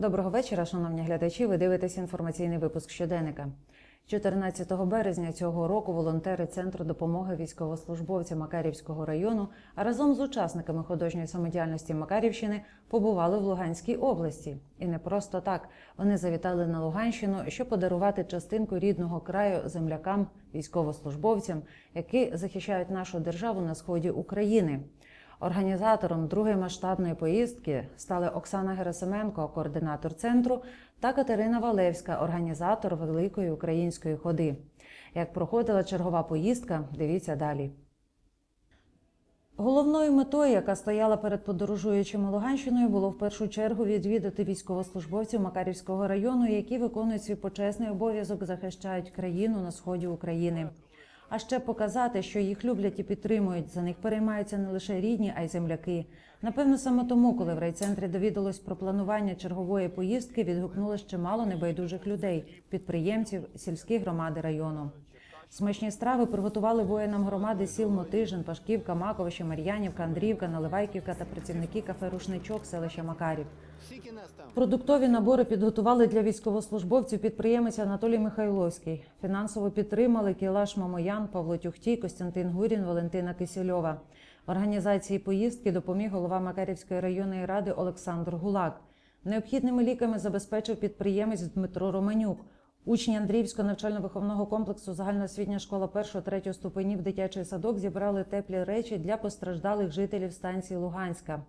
Доброго вечора, шановні глядачі. Ви дивитесь інформаційний випуск щоденника. 14 березня цього року волонтери Центру допомоги військовослужбовцям Макарівського району разом з учасниками художньої самодіяльності Макарівщини побували в Луганській області. І не просто так вони завітали на Луганщину, щоб подарувати частинку рідного краю землякам, військовослужбовцям, які захищають нашу державу на сході України. Організатором другої масштабної поїздки стали Оксана Герасименко, координатор центру, та Катерина Валевська, організатор великої української ходи. Як проходила чергова поїздка, дивіться далі. Головною метою, яка стояла перед подорожуючими Луганщиною, було в першу чергу відвідати військовослужбовців Макарівського району, які виконують свій почесний обов'язок, захищають країну на сході України. А ще показати, що їх люблять і підтримують. За них переймаються не лише рідні, а й земляки. Напевно, саме тому, коли в райцентрі довідалось про планування чергової поїздки, відгукнулось чимало небайдужих людей, підприємців, сільські громади району. Смачні страви приготували воїнам громади сіл Мотижин, Пашківка, Маковище, Мар'янівка, Андріївка, Наливайківка та працівники кафе Рушничок селища Макарів. Продуктові набори підготували для військовослужбовців підприємець Анатолій Михайловський. Фінансово підтримали Кілаш Мамоян, Павло Тюхтій, Костянтин Гурін, Валентина Кисельова. Організації поїздки допоміг голова Макарівської районної ради Олександр Гулак. Необхідними ліками забезпечив підприємець Дмитро Романюк. Учні Андріївського навчально-виховного комплексу загальноосвітня школа 1-3 ступенів дитячий садок зібрали теплі речі для постраждалих жителів станції Луганська.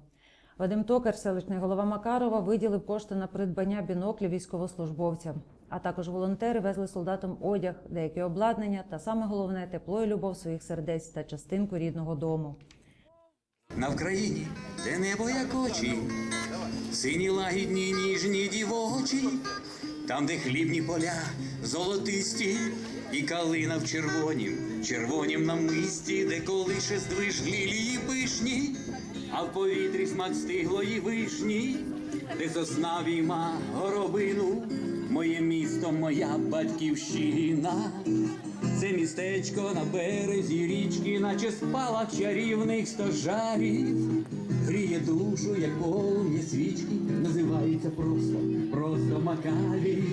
Вадим Токар, селищний голова Макарова, виділив кошти на придбання біноклів військовослужбовцям. А також волонтери везли солдатам одяг, деяке обладнання та саме головне тепло і любов своїх сердець та частинку рідного дому. На Вкраїні, де небо як очі, сині лагідні, ніжні дівочі, там, де хлібні поля золотисті, і калина в червонім, червонім намисті, де колише здвиж лілії пишні, а в повітрі смак стиглої вишні, де сосна війма горобину, моє місто, моя батьківщина. Це містечко на березі річки, наче спалах чарівних стожарів. Гріє душу, як полум'я свічки, називається просто, просто Макарів.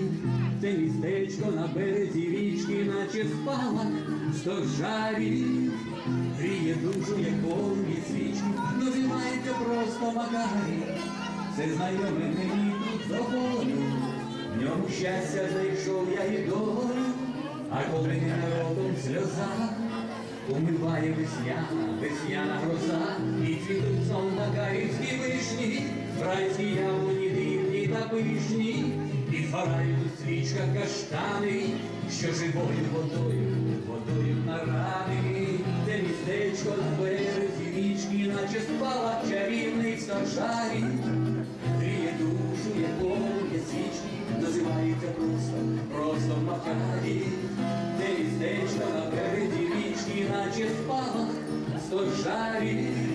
Це містечко на березі річки, наче спалах стожарів. Гріє душу, як полум'я свічки, називається просто Макарів. Це знайоме мені тут заходу, в ньому щастя знайшов я і долю. А коли не народом сльоза, умиває весняна, весняна гроза, і цвітуть знов макарівські вишні, райські яблуні дивні та пишні, і згорають у свічках каштани, що живою водою, водою на рани, це містечко на березі річки, наче спала чарівний стожарі, гріє душу, якому є свічки, називається просто, просто Макарі, де містечко на наче то стожарі,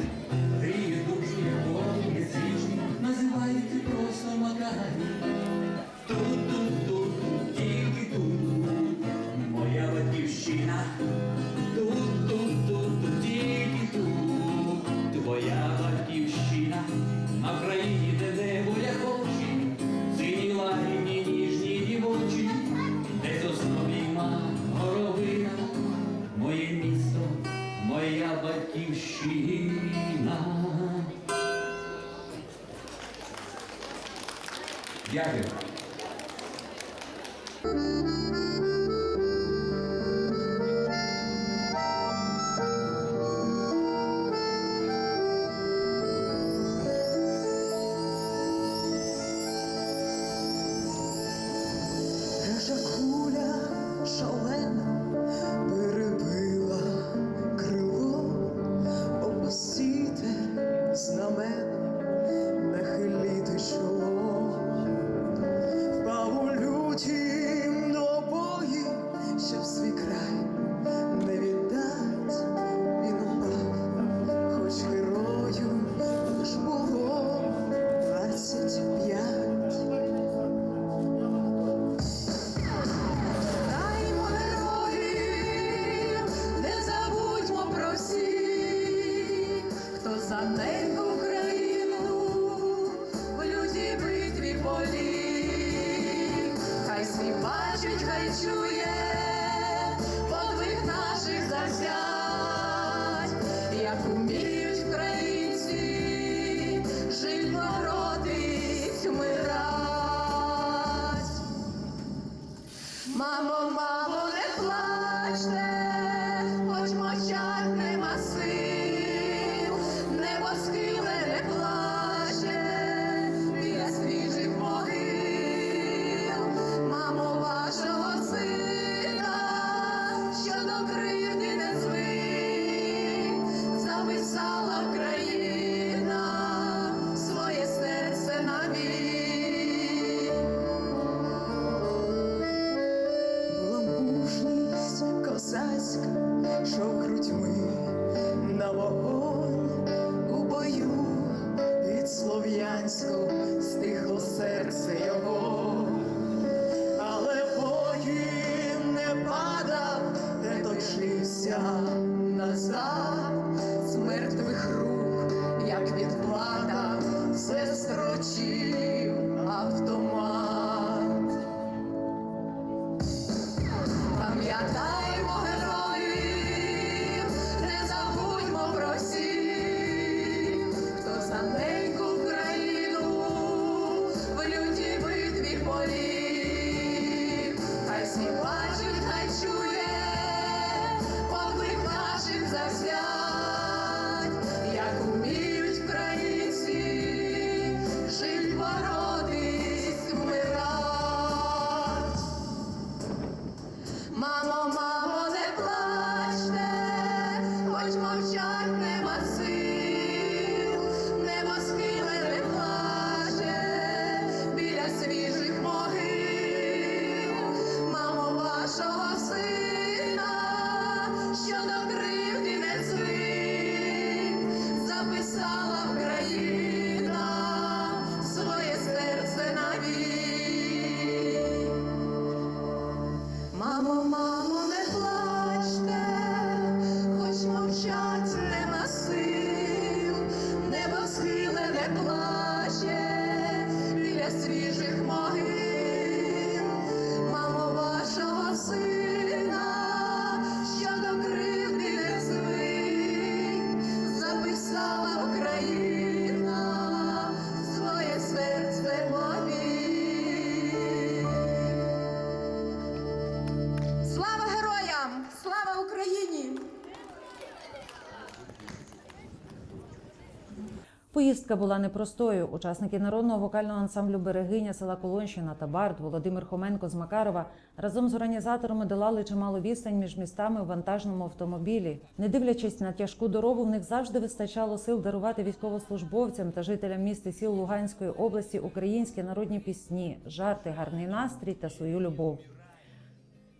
Поїздка була непростою. Учасники народного вокального ансамблю Берегиня села Колонщина та Бард Володимир Хоменко з Макарова разом з організаторами долали чималу відстань між містами в вантажному автомобілі. Не дивлячись на тяжку дорогу, в них завжди вистачало сил дарувати військовослужбовцям та жителям міст і сіл Луганської області українські народні пісні, жарти, гарний настрій та свою любов.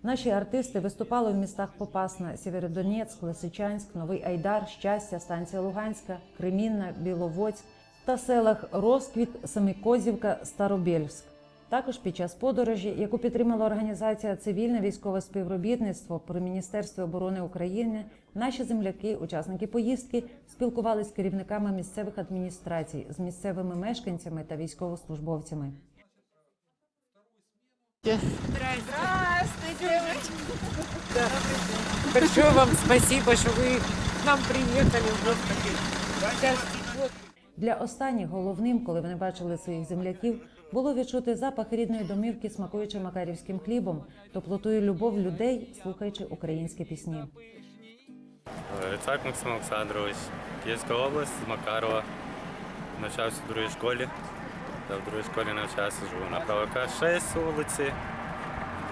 Наші артисти виступали в містах Попасна, Сєвєродонецьк, Лисичанськ, Новий Айдар, Щастя, станція Луганська, Кремінна, Біловодськ та селах Розквіт, Семикозівка, Старобєльськ. Також під час подорожі, яку підтримала організація Цивільне військове співробітництво при Міністерстві оборони України, наші земляки, учасники поїздки, спілкувалися з керівниками місцевих адміністрацій, з місцевими мешканцями та військовослужбовцями. Большое вам спасибо, что вы к нам приехали. Господи. Для останніх головним, коли вони бачили своїх земляків, було відчути запах рідної домівки, смакуючи макарівським хлібом, теплотою любов людей, слухаючи українські пісні. Рицак Максим Олександрович, Київська область, з Макарова. Навчався в другій школі. Та в другій школі навчався, живу на ПВК 6 вулиці,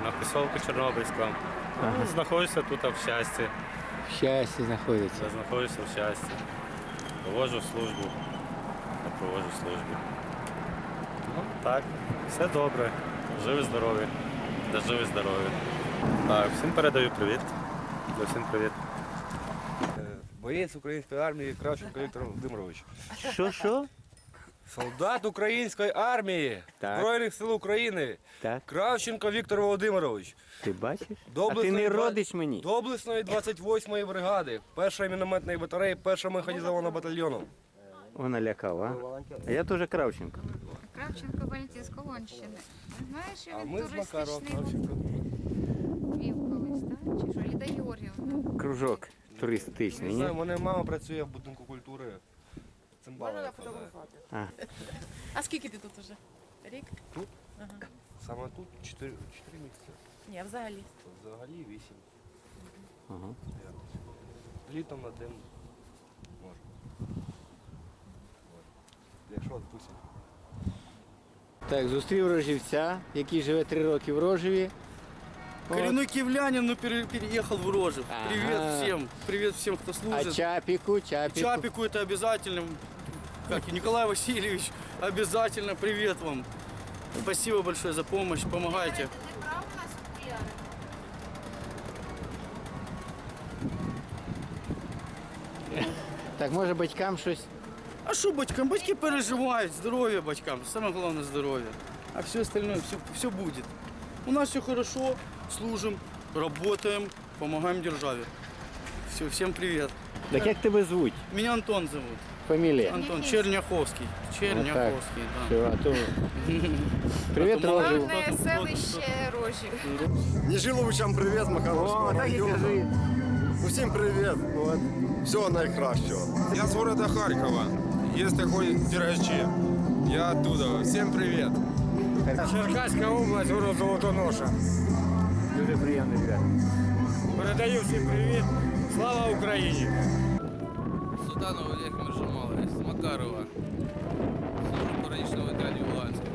на посілку Чорнобильському. Ну, знаходжуся тут в щасті. В щасті знаходиться. Я знаходжуся в щасті. Проводжу службу. Я проводжу службу. Ну, так, все добре. Живі здорові. Де живі здорові. Так, всім передаю привіт. Да, Всім привіт. Боєць української армії Кравченко Віктор Володимирович. Що, що? Солдат української армії Так. Збройних сил України. Так, Кравченко Віктор Володимирович. ти бачиш? А ти Доблесної не два- родич мені. Доблесної 28-ї бригади, першої мінометної батареї, першого механізованого батальйону. Вона лякала, а? А я теж Кравченко. Кравченко Валентин з Колонщини. Знаєш, А він ми з Макарова туристичний Кравченко. вів колись, так? Чи що? Ліда Георгіївна. Кружок Не туристичний, знаю, ні? мене мама працює в будинку культури. Цимбали викладає. А скільки ти тут уже? Рік? Саме тут 4, 4 місяці. Ні, взагалі. Взагалі 8. Ага. Літом на день може. От. Якщо відпустять. Так, зустрів рожівця, який живе три роки в Рожеві. От. Коренной киевлянин, но пере- переехал в Рожев. Ага. Привет всем, привет всем, кто А служит. чапіку, чапіку. Чапику это обязательно. как и Николай Васильевич, обязательно привет вам. Спасибо большое за помощь, помогайте. Так, може батькам щось? А что батькам? Батьки переживают, здоровье батькам, самое главное здоровье. А все остальное, все, все будет. У нас все хорошо, служим, работаем, помогаем державе. Все, всем привет. Так як тебе звуть? Меня Антон зовут. Фамілія? Антон Черняховський. Черняховський, так. Все, а то... Привіт, Рожеву. Гарне селище Рожів. Ніжиловичам привіт, Макаровського О, так і району. кажи. Усім привіт. От. Всього найкращого. Я з города Харкова. Є такой пирожче. Я оттуда. Всім привіт. Черкаська область, город Золотоноша. Дуже приємно, ребята. Передаю всім привіт. Слава Україні! Суданов Олег Мержамалович, з Макарова. Служу поранічного ветеранів Луганська.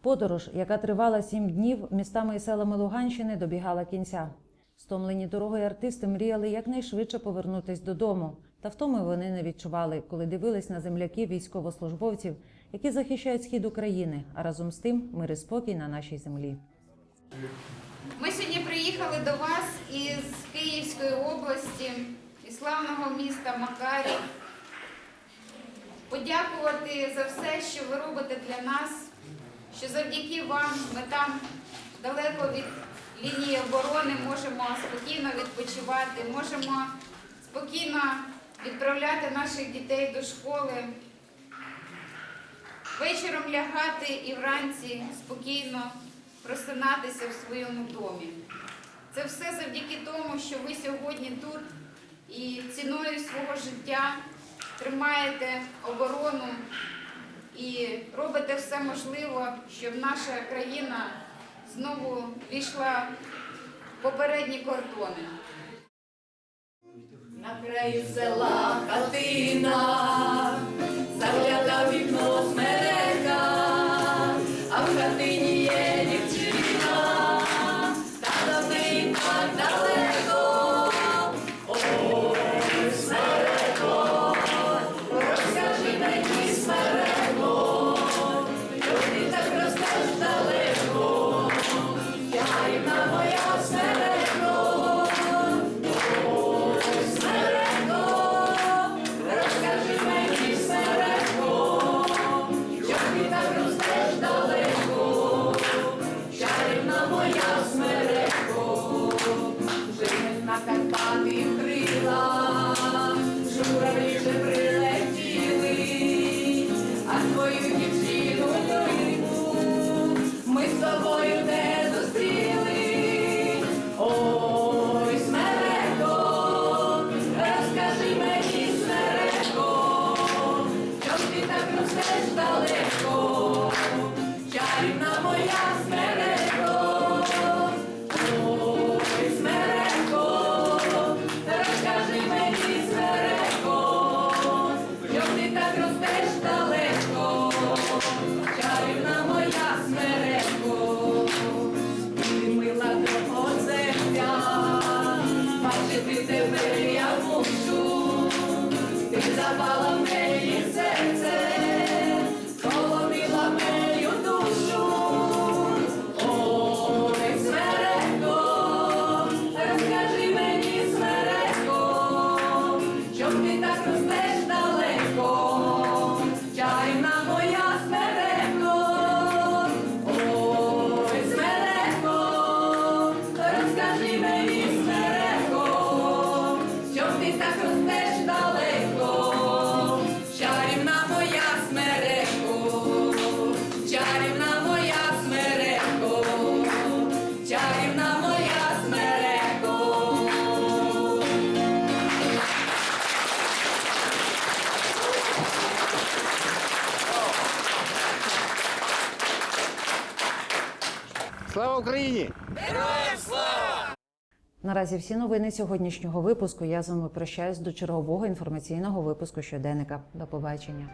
Подорож, яка тривала сім днів, містами і селами Луганщини добігала кінця. Стомлені дорогою артисти мріяли якнайшвидше повернутись додому. Та втоми вони не відчували, коли дивились на земляків військовослужбовців, які захищають схід України, а разом з тим мир і спокій на нашій землі. Ми сьогодні приїхали до вас із Київської області, із славного міста Макарів. Подякувати за все, що ви робите для нас, що завдяки вам ми там далеко від лінії оборони можемо спокійно відпочивати, можемо спокійно відправляти наших дітей до школи, вечором лягати і вранці спокійно просинатися в своєму домі. Це все завдяки тому, що ви сьогодні тут і ціною свого життя тримаєте оборону і робите все можливе, щоб наша країна знову війшла в попередні кордони. На краю села хатина, Слава Україні! Героям Наразі всі новини сьогоднішнього випуску. Я з вами прощаюсь до чергового інформаційного випуску щоденника. До побачення.